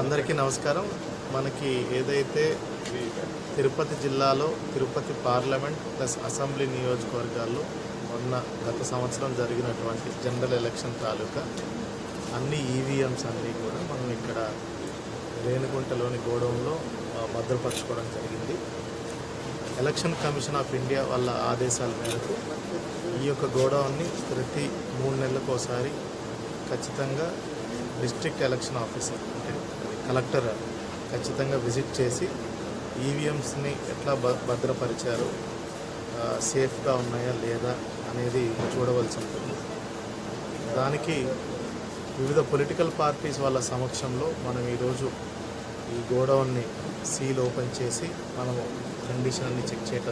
అందరికీ నమస్కారం. మనకి ఏదైతే తిరుపతి జిల్లాలో తిరుపతి పార్లమెంట్ ప్లస్ అసెంబ్లీ నియోజకవర్గాల్లో మొన్న గత సంవత్సరం జరిగినటువంటి జనరల్ ఎలక్షన్ తాలూకా అన్ని ఈవీఎంస్ అన్నీ కూడా మనం ఇక్కడ రేణిగుంటలోని గోడౌన్లో భద్రపరచుకోవడం జరిగింది. ఎలక్షన్ కమిషన్ ఆఫ్ ఇండియా వాళ్ళ ఆదేశాల మేరకు ఈ యొక్క గోడౌన్ని ప్రతి మూడు నెలలకు ఒకసారి ఖచ్చితంగా డిస్ట్రిక్ట్ ఎలక్షన్ ఆఫీసర్ అంటే కలెక్టర్ ఖచ్చితంగా విజిట్ చేసి ఈవీఎంస్ని ఎట్లా భద్రపరిచారు సేఫ్గా ఉన్నాయా లేదా అనేది చూడవలసి ఉంటుంది. దానికి వివిధ పొలిటికల్ పార్టీస్ వాళ్ళ సమక్షంలో మనం ఈరోజు ఈ గోడౌన్ని సీల్ ఓపెన్ చేసి మనము కండిషన్ అన్ని చెక్ చేయటం